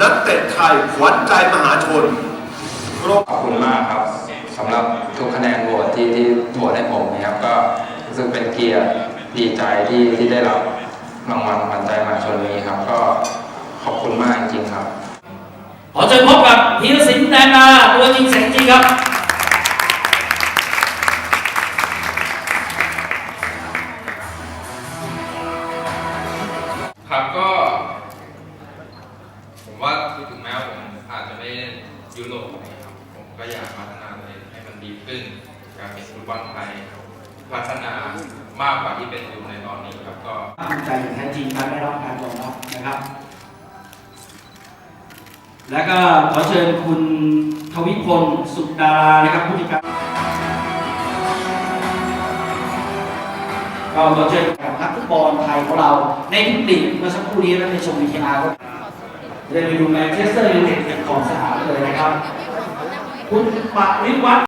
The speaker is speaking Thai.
นักเตะไทยขวัญใจมหาชนครบขอบคุณมากครับสำหรับทุกคะแนนโหวตที่ที่โหวตให้ผมนะครับก็รู้สึกเป็นเกียรติดีใจที่ที่ได้รับรางวัลขวัญใจมหาชนนี้ครับ ก็ขอบคุณมากจริงๆครับ ขอเชิญพบกับธีรศิลป์แดงนาตัวจริงเสียงจริงครับครับก็ ผมว่าถึงแม้ผมอาจจะไม่ได้ยุโรปนะครับผมก็อยากพัฒนาตัวเองให้มันดีขึ้นอยากเห็นฟุตบอลไทยพัฒนามากกว่าที่เป็นอยู่ในตอนนี้ครับก็ภูมิใจอย่างแท้จริงครับได้รับการยอมรับนะครับ แล้วก็ขอเชิญคุณทวิพลสุดารานะครับผู้จัดการก็ขอเชิญกับนักฟุตบอลไทยของเราในทุกลีกเมื่อสักครู่นี้เราไปชมวิทยาก็ จะไปดูแมนเชสเตอร์ยูไนเต็ดของสหรัฐเลยนะครับ คุณปริวัฒน์